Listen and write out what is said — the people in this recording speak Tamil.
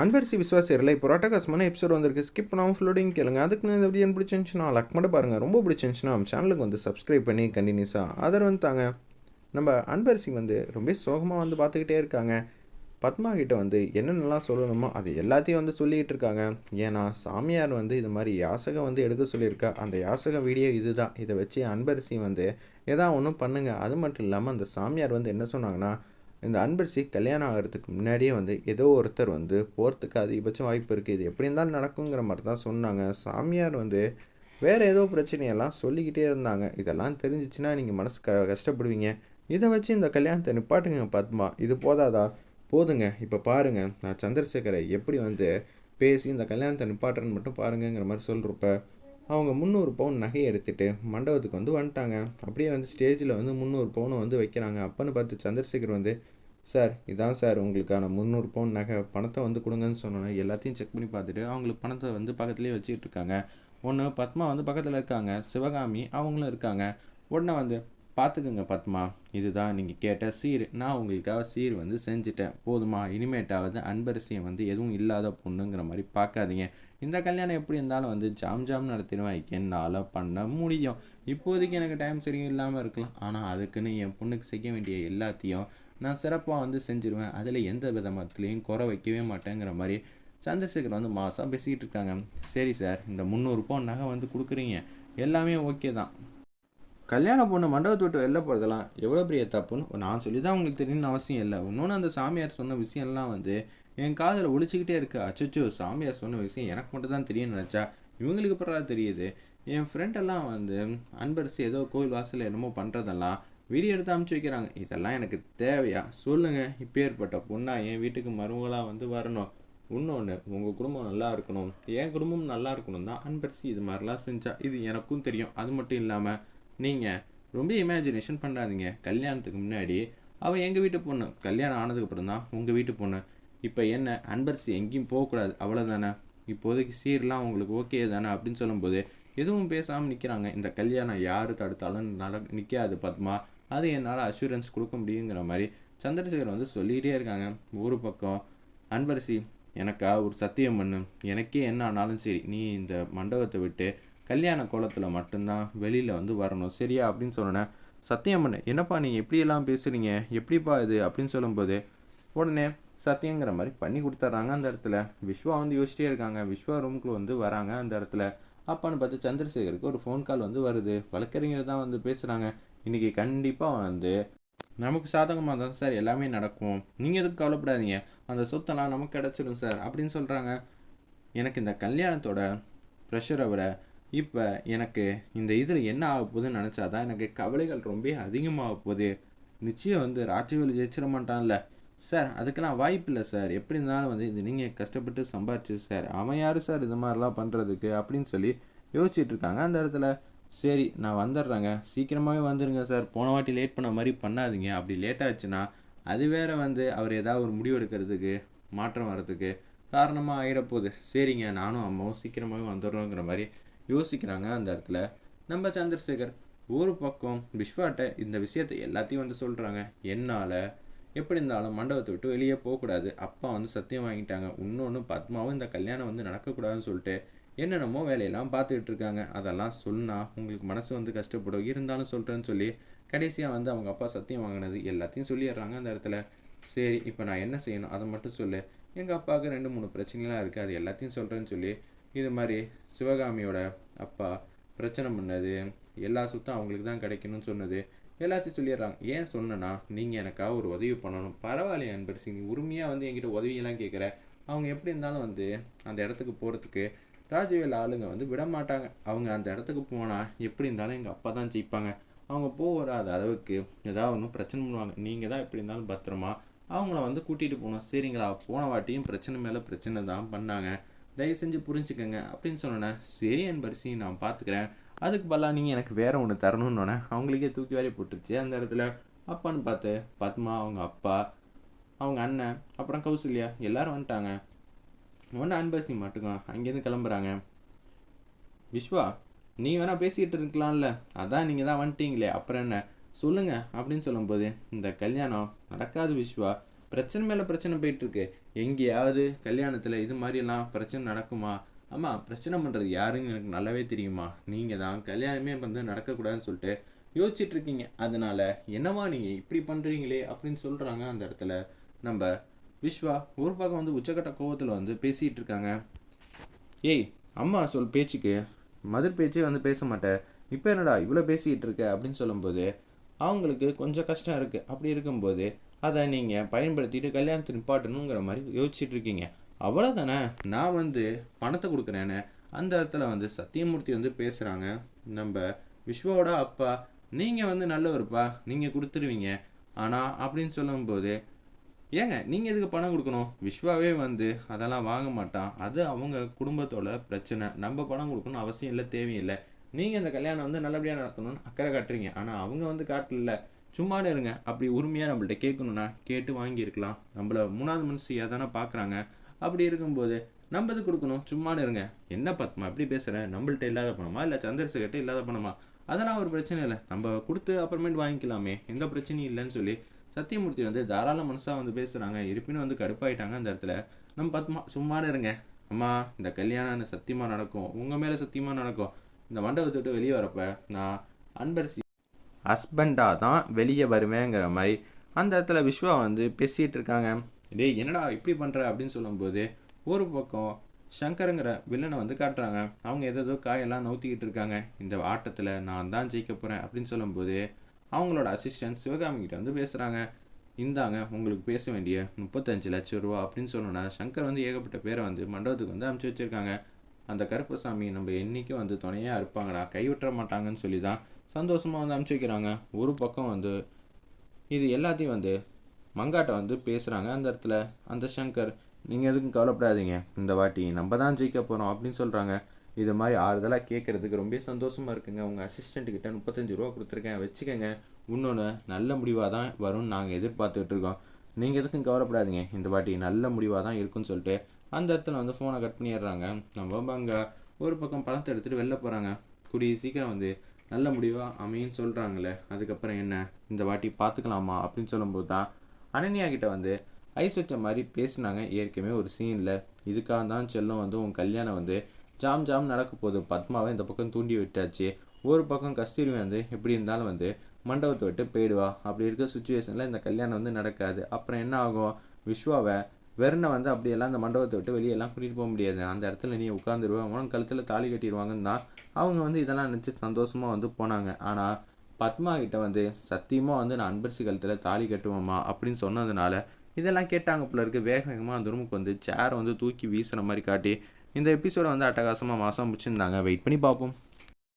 அன்பரிசி விஸ்வாசியரில் இப்போ ரொட்டகாசமான எபிசோட் வந்திருக்கு. ஸ்கிப் பண்ணாமல் ஃபுல்லோடையும் கேளுங்க. அதுக்கு இந்த வீடியோ பிடிச்சிருந்துச்சுன்னா லக் மட்டும் பாருங்கள் ரொம்ப பிடிச்சிருந்துச்சுன்னா நம்ம சேனலுக்கு வந்து சப்ஸ்கிரைப் பண்ணி கண்டினியூஸாக ஆதரவு வந்து தாங்க. நம்ம அன்பரிசி வந்து ரொம்ப சோகமாக வந்து பார்த்துக்கிட்டே இருக்காங்க. பத்மா கிட்ட வந்து என்னென்னலாம் சொல்லணுமோ அது எல்லாத்தையும் வந்து சொல்லிக்கிட்டு இருக்காங்க. ஏன்னா சாமியார் வந்து இது மாதிரி யாசகம் வந்து எடுக்க சொல்லியிருக்கா. அந்த யாசக வீடியோ இதுதான். இதை வச்சு அன்பரிசி வந்து எதா ஒன்றும் பண்ணுங்க. அது மட்டும் இல்லாமல் அந்த சாமியார் வந்து என்ன சொன்னாங்கன்னா இந்த அன்பரசி கல்யாணம் ஆகிறதுக்கு முன்னாடியே வந்து ஏதோ ஒருத்தர் வந்து போகிறதுக்கு அதிகபட்சம் வாய்ப்பு இருக்குது இது எப்படி இருந்தாலும் நடக்குங்கிற மாதிரி தான் சொன்னாங்க. சாமியார் வந்து வேறு ஏதோ பிரச்சனையெல்லாம் சொல்லிக்கிட்டே இருந்தாங்க. இதெல்லாம் தெரிஞ்சிச்சுன்னா நீங்கள் மனசு க கஷ்டப்படுவீங்க. இதை வச்சு இந்த கல்யாணத்தை நிப்பாட்டுங்க பத்மா. இது போதாதா? போதுங்க. இப்போ பாருங்கள் நான் சந்திரசேகரை எப்படி வந்து பேசி இந்த கல்யாணத்தை நிப்பாட்டுறேன்னு மட்டும் பாருங்கங்கிற மாதிரி சொல்கிறப்ப அவங்க முந்நூறு பவுன் நகையை எடுத்துகிட்டு மண்டபத்துக்கு வந்து வந்துட்டாங்க. அப்படியே வந்து ஸ்டேஜில் வந்து முந்நூறு பவுனை வந்து வைக்கிறாங்க. அப்பன்னு பார்த்து சந்திரசேகர் வந்து சார் இதான் சார் உங்களுக்கான முந்நூறு பவுன் நகை. பணத்தை வந்து கொடுங்கன்னு சொன்னோன்னே எல்லாத்தையும் செக் பண்ணி பார்த்துட்டு அவங்களுக்கு பணத்தை வந்து பக்கத்துலேயே வச்சுக்கிட்டு இருக்காங்க. ஒன்று பத்மா வந்து பக்கத்தில் இருக்காங்க. சிவகாமி அவங்களும் இருக்காங்க. உடனே வந்து பார்த்துக்குங்க பத்மா. இதுதான் நீங்கள் கேட்ட சீர். நான் உங்களுக்காக சீர் வந்து செஞ்சுட்டேன். போதுமா? இனிமேட்டாவது அன்பரிசியம் வந்து எதுவும் இல்லாத பொண்ணுங்கிற மாதிரி பார்க்காதீங்க இந்த கல்யாணம் எப்படி இருந்தாலும் வந்து ஜாம் ஜாம் நடத்திடுவேன். என்னால் பண்ண முடியும். இப்போதைக்கு எனக்கு டைம் சரியும் இல்லாமல் இருக்கலாம். ஆனால் அதுக்குன்னு என் பொண்ணுக்கு செய்ய வேண்டிய எல்லாத்தையும் நான் சிறப்பாக வந்து செஞ்சுருவேன். அதில் எந்த விதமத்துலேயும் குறை வைக்கவே மாட்டேங்கிற மாதிரி சந்திரசேகர் வந்து மாதம் பேசிக்கிட்டு இருக்காங்க. சரி சார் இந்த முந்நூறு பவுன் நகை வந்து கொடுக்குறீங்க. எல்லாமே ஓகே தான். கல்யாண பொண்ணு மண்டபத்தை விட்டு வெளில போகிறதெல்லாம் எவ்வளோ பெரிய தப்புன்னு நான் சொல்லி தான் உங்களுக்கு தெரியணும்னு அவசியம் இல்லை. இன்னொன்று அந்த சாமியார் சொன்ன விஷயம்லாம் வந்து என் காதில் ஒழிச்சிக்கிட்டே இருக்கு. அச்சச்சோ சாமியார் சொன்ன விஷயம் எனக்கு மட்டும் தான் தெரியும்னு நினச்சா இவங்களுக்கு பிறகு தெரியுது. என் ஃப்ரெண்டெல்லாம் வந்து அன்பரசு ஏதோ கோவில் வாசலில் என்னமோ பண்ணுறதெல்லாம் வீடியோ எடுத்து அமுச்சு வைக்கிறாங்க. இதெல்லாம் எனக்கு தேவையா? சொல்லுங்கள் இப்பேற்பட்ட பொண்ணாக என் வீட்டுக்கு மருமகளாக வந்து வரணும். இன்னொன்று உங்கள் குடும்பம் நல்லா இருக்கணும். என் குடும்பம் நல்லா இருக்கணும் தான் அன்பரசி இது மாதிரிலாம் செஞ்சா. இது எனக்கும் தெரியும். அது மட்டும் இல்லாமல் நீங்கள் ரொம்ப இமேஜினேஷன் பண்ணாதீங்க. கல்யாணத்துக்கு முன்னாடி அவள் எங்கள் வீட்டு பொண்ணு? கல்யாணம் ஆனதுக்கப்புறம் தான் உங்கள் வீட்டு பொண்ணு. இப்போ என்ன அன்பரசி எங்கேயும் போகக்கூடாது அவ்வளோதானே இப்போதைக்கு சீர்லாம் உங்களுக்கு ஓகே தானே? அப்படின்னு சொல்லும்போது எதுவும் பேசாமல் நிற்கிறாங்க இந்த கல்யாணம் யார் தடுத்தாலும் நட நிற்காது பத்மா. அது என்னால் அஷூரன்ஸ் கொடுக்க முடியுங்கிற மாதிரி சந்திரசேகர் வந்து சொல்லிகிட்டே இருக்காங்க. ஒரு பக்கம் அன்பரசி எனக்கா ஒரு சத்தியம் பண்ணு. எனக்கே என்ன ஆனாலும் சரி நீ இந்த மண்டபத்தை விட்டு கல்யாண கோலத்தில் மட்டும்தான் வெளியில் வந்து வரணும். சரியா? அப்படின்னு சொன்னேன் சத்தியம் பண்ணு என்னப்பா நீங்கள் எப்படியெல்லாம் பேசுகிறீங்க எப்படிப்பா இது? அப்படின்னு சொல்லும்போது உடனே சத்தியங்கிற மாதிரி பண்ணி கொடுத்துட்றாங்க அந்த இடத்துல. விஸ்வா வந்து யோசிச்சிட்டே இருக்காங்க. விஸ்வா ரூமுக்கு வந்து வராங்க அந்த இடத்துல. அப்பான்னு பார்த்து சந்திரசேகருக்கு ஒரு ஃபோன் கால் வந்து வருது. வழக்கறிஞர் தான் வந்து பேசுகிறாங்க இன்றைக்கி கண்டிப்பாக வந்து நமக்கு சாதகமாக தான் சார் எல்லாமே நடக்கும். நீங்கள் எதுவும் கவலைப்படாதீங்க. அந்த சொத்தெல்லாம் நமக்கு கிடச்சிடும் சார். அப்படின்னு சொல்கிறாங்க எனக்கு இந்த கல்யாணத்தோட ப்ரெஷரை விட இப்போ எனக்கு இந்த இதில் என்ன ஆக போகுதுன்னு நினச்சாதான் எனக்கு கவலைகள் ரொம்ப அதிகமாக போகுது. நிச்சயம் வந்து ராஜவேலு ஜெயிச்சிட மாட்டான்ல. சார் அதுக்கெல்லாம் வாய்ப்பு இல்லை சார். எப்படி இருந்தாலும் வந்து இது நீங்கள் கஷ்டப்பட்டு சம்பாரிச்சு சார் அவன் யார் சார் இது மாதிரிலாம் பண்ணுறதுக்கு அப்படின்னு சொல்லி யோசிச்சுட்டு இருக்காங்க அந்த இடத்துல. சரி நான் வந்துடுறேங்க. சீக்கிரமாகவே வந்துடுங்க சார். போன வாட்டி லேட் பண்ண மாதிரி பண்ணாதீங்க. அப்படி லேட் ஆச்சுன்னா அது வேற வந்து அவர் ஏதாவது ஒரு முடிவு எடுக்கிறதுக்கு மாற்றம் வர்றதுக்கு காரணமாக ஆகிடப்போகுது சரிங்க நானும் அம்மாவும் சீக்கிரமாகவே வந்துடுறோங்கிற மாதிரி யோசிக்கிறாங்க அந்த இடத்துல. நம்ம சந்திரசேகர் ஒரு பக்கம் விஸ்வாட்ட இந்த விஷயத்தை எல்லாத்தையும் வந்து சொல்கிறாங்க என்னால்? எப்படி இருந்தாலும் மண்டபத்தை விட்டு வெளியே போகக்கூடாது. அப்பா வந்து சத்தியம் வாங்கிட்டாங்க. இன்னொன்று பத்மாவும் இந்த கல்யாணம் வந்து நடக்கக்கூடாதுன்னு சொல்லிட்டு என்னென்னமோ வேலையெல்லாம் பார்த்துக்கிட்டு இருக்காங்க. அதெல்லாம் சொன்னால் உங்களுக்கு மனசு வந்து கஷ்டப்படும். இருந்தாலும் சொல்கிறேன்னு சொல்லி கடைசியாக வந்து அவங்க அப்பா சத்தியம் வாங்கினது எல்லாத்தையும் சொல்லிடுறாங்க அந்த இடத்துல. சரி இப்போ நான் என்ன செய்யணும்? அதை மட்டும் சொல்லு. எங்கள் அப்பாவுக்கு ரெண்டு மூணு பிரச்சனைலாம் இருக்குது அது எல்லாத்தையும் சொல்கிறேன்னு சொல்லி இது மாதிரி சிவகாமியோட அப்பா பிரச்சனை பண்ணது எல்லா சுத்தம் அவங்களுக்கு தான் கிடைக்கணும்னு சொன்னது எல்லாத்தையும் சொல்லிடுறாங்க. ஏன் சொன்னேன்னா நீங்கள் எனக்காக ஒரு உதவி பண்ணணும். பரவாயில்லையே அன்பரசி சிங் உரிமையாக வந்து என்கிட்ட உதவியெல்லாம் கேட்குற. அவங்க எப்படி இருந்தாலும் வந்து அந்த இடத்துக்கு போகிறதுக்கு ராஜவேல் ஆளுங்க வந்து விட மாட்டாங்க. அவங்க அந்த இடத்துக்கு போனால் எப்படி இருந்தாலும் எங்கள் அப்பா தான் ஜெயிப்பாங்க. அவங்க போகாத அளவுக்கு ஏதாவது ஒன்றும் பிரச்சனை பண்ணுவாங்க. நீங்கள் தான் எப்படி இருந்தாலும் பத்திரமா அவங்கள வந்து கூட்டிகிட்டு போகணும். சரிங்களா? போன வாட்டியும் பிரச்சனை மேலே பிரச்சனை தான் பண்ணாங்க. தயவு செஞ்சு புரிஞ்சுக்கோங்க அப்படின்னு சொன்னேன் சரி அன்பரிசி நான் பார்த்துக்கிறேன் அதுக்கு பதிலாக நீங்கள் எனக்கு வேறு ஒன்று தரணும்னு அவங்களுக்கே தூக்கி வாரி போட்டுருச்சு. அந்த இடத்துல அப்பான்னு பார்த்து பத்மா அவங்க அப்பா அவங்க அண்ணன் அப்புறம் கௌசல்யா எல்லாரும் வந்துட்டாங்க. ஒன்று அன்பரசி மட்டுங்க அங்கேருந்து கிளம்புறாங்க. விஸ்வா நீ வேணால் பேசிக்கிட்டு இருக்கலாம்ல. அதான் நீங்கள் தான் வந்துட்டீங்களே. அப்புறம் என்ன? சொல்லுங்கள் அப்படின்னு சொல்லும்போது இந்த கல்யாணம் நடக்காது விஸ்வா. பிரச்சனை மேலே பிரச்சனை போயிட்டுருக்கு. எங்கேயாவது கல்யாணத்தில் இது மாதிரிலாம் பிரச்சனை நடக்குமா? ஆமாம் பிரச்சனை பண்ணுறது யாருன்னு எனக்கு நல்லாவே தெரியுமா? நீங்கள் தான் கல்யாணமே வந்து நடக்கக்கூடாதுன்னு சொல்லிட்டு யோசிச்சுட்டு இருக்கீங்க அதனால என்னவா நீங்கள் இப்படி பண்ணுறீங்களே அப்படின்னு சொல்கிறாங்க அந்த இடத்துல. நம்ம விஸ்வா ஒரு பக்கம் வந்து உச்சக்கட்ட கோவத்தில் வந்து பேசிகிட்டு இருக்காங்க ஏய் அம்மா சொல் பேச்சுக்கு. மதுர் பேச்சே வந்து பேச மாட்டேன் இப்போ என்னடா இவ்வளோ பேசிக்கிட்டு இருக்க அப்படின்னு சொல்லும்போது அவங்களுக்கு கொஞ்சம் கஷ்டம் இருக்குது அப்படி இருக்கும்போது அதை நீங்கள் பயன்படுத்திட்டு கல்யாணத்தை நிப்பாட்டணுங்கிற மாதிரி யோசிச்சுட்டு இருக்கீங்க அவ்வளோதானே நான் வந்து பணத்தை கொடுக்குறேன்னு அந்த இடத்துல வந்து சத்தியமூர்த்தி வந்து பேசுகிறாங்க நம்ம விஸ்வாவோட அப்பா நீங்கள் வந்து நல்லவருப்பா நீங்கள் கொடுத்துருவீங்க. ஆனால் அப்படின்னு சொல்லும்போது ஏங்க நீங்கள் எதுக்கு பணம் கொடுக்கணும்? விஸ்வாவே வந்து அதெல்லாம் வாங்க மாட்டான். அது அவங்க குடும்பத்தோட பிரச்சனை. நம்ம பணம் கொடுக்கணும் அவசியம் இல்லை தேவையில்லை. நீங்கள் இந்த கல்யாணம் வந்து நல்லபடியாக நடத்தணும்னு அக்கறை காட்டுறீங்க. ஆனால் அவங்க வந்து காட்டல சும்மானு இருங்க அப்படி உரிமையாக நம்மள்ட்ட கேட்கணுன்னா கேட்டு வாங்கியிருக்கலாம். நம்மள மூணாவது மனுஷியாக தானே பார்க்குறாங்க அப்படி இருக்கும்போது நம்ம இது கொடுக்கணும். சும்மானே இருங்க என்ன பத்மா எப்படி பேசுகிறேன் நம்மள்ட்ட இல்லாத பணமா? இல்லை சந்திரசேகர்கிட்ட இல்லாத பணமா? அதெல்லாம் ஒரு பிரச்சனை இல்லை. நம்ம கொடுத்து அப்புறமேட்டு வாங்கிக்கலாமே. எந்த பிரச்சனையும் இல்லைன்னு சொல்லி சத்தியமூர்த்தி வந்து தாராள மனசாக வந்து பேசுகிறாங்க இருப்பினும் வந்து கடுப்பாயிட்டாங்க அந்த இடத்துல. நம்ம பத்மா சும்மானே இருங்க அம்மா இந்த கல்யாணம் சத்தியமாக நடக்கும். உங்கள் மேலே சத்தியமாக நடக்கும். இந்த மண்டபத்தை விட்டு வெளியே வரப்போ நான் அன்பரசி ஹஸ்பண்டாக தான் வெளியே வருவேங்கிற மாதிரி அந்த இடத்துல விஸ்வா வந்து பேசிகிட்டு இருக்காங்க. டேய் என்னடா இப்படி பண்ணுற அப்படின்னு சொல்லும்போது ஒரு பக்கம் சங்கருங்கிற வில்லனை வந்து காட்டுறாங்க. அவங்க ஏதோ காயெல்லாம் நவுத்திக்கிட்டு இருக்காங்க. இந்த ஆட்டத்தில் நான் தான் ஜெயிக்க போகிறேன் அப்படின்னு சொல்லும்போது அவங்களோட அசிஸ்டன்ட் சிவகாமிகிட்ட வந்து பேசுகிறாங்க இந்தாங்க உங்களுக்கு பேச வேண்டிய முப்பத்தஞ்சு லட்சம் ரூபா அப்படின்னு சொன்னோன்னா சங்கர் வந்து ஏகப்பட்ட பேரை வந்து மண்டபத்துக்கு வந்து அமுச்சு வச்சுருக்காங்க. அந்த கருப்பசாமி நம்ம என்றைக்கும் வந்து துணையாக இருப்பாங்கடா கைவிட்டுற மாட்டாங்கன்னு சொல்லி தான் சந்தோஷமாக வந்து அனுப்பிச்சி வைக்கிறாங்க ஒரு பக்கம் வந்து இது எல்லாத்தையும் வந்து மங்காட்ட வந்து பேசுகிறாங்க அந்த இடத்துல அந்த சங்கர் நீங்கள் எதுக்கும் கவலைப்படாதீங்க. இந்த வாட்டி நம்ம தான் ஜெயிக்க போகிறோம் அப்படின்னு சொல்கிறாங்க இது மாதிரி ஆறுதலாக கேட்குறதுக்கு ரொம்ப சந்தோஷமாக இருக்குங்க. உங்கள் அசிஸ்டண்ட்டுக்கிட்ட முப்பத்தஞ்சு ரூபா கொடுத்துருக்கேன். வச்சுக்கோங்க. இன்னொன்று நல்ல முடிவாக தான் வரும்னு நாங்கள் எதிர்பார்த்துட்டு இருக்கோம். நீங்கள் எதுக்கும் கவலைப்படாதீங்க. இந்த வாட்டி நல்ல முடிவாக தான் இருக்குன்னு சொல்லிட்டு அந்த இடத்துல வந்து ஃபோனை கட் பண்ணிடுறாங்க. நம்ம அங்கே ஒரு பக்கம் பணத்தை எடுத்துகிட்டு வெளில போகிறாங்க கூடிய சீக்கிரம் வந்து நல்ல முடிவாக அமையும் சொல்கிறாங்களே அதுக்கப்புறம் என்ன? இந்த வாட்டி பார்த்துக்கலாமா அப்படின்னு சொல்லும்போது தான் அனன்யா கிட்ட வந்து ஐஸ் வச்ச மாதிரி பேசினாங்க ஏற்கனவே ஒரு சீனில். இதுக்காக தான் செல்லும் வந்து உன் கல்யாணம் வந்து ஜாம் ஜாம் நடக்க போகுது. பத்மாவை இந்த பக்கம் தூண்டி விட்டாச்சு. ஒரு பக்கம் கஸ்தூரி வந்து எப்படி இருந்தாலும் வந்து மண்டபத்தை விட்டு போயிடுவா. அப்படி இருக்க சுச்சுவேஷனில் இந்த கல்யாணம் வந்து நடக்காது. அப்புறம் என்ன ஆகும்? விஸ்வாவை வெறுனை வந்து அப்படியெல்லாம் அந்த மண்டபத்தை விட்டு வெளியெல்லாம் கூட்டிகிட்டு போக முடியாது. அந்த இடத்துல நீ உட்காந்துருவேன் உனக்கு கழுத்தில் தாலி கட்டிடுவாங்கன்னு தான் அவங்க வந்து இதெல்லாம் நினச்சி சந்தோஷமாக வந்து போனாங்க. ஆனால் பத்மா கிட்ட வந்து சத்தியமாக வந்து நான் அன்பரசி கழுத்தில் தாலி கட்டுவோமா அப்படின்னு சொன்னதுனால இதெல்லாம் கேட்டாங்க போல இருக்குது வேக வேகமாக அந்த ரூமுக்கு வந்து சேரை வந்து தூக்கி வீசுகிற மாதிரி காட்டி இந்த எபிசோடை வந்து அட்டகாசமாக மாதம் முடிச்சிருந்தாங்க. வெயிட் பண்ணி பார்ப்போம்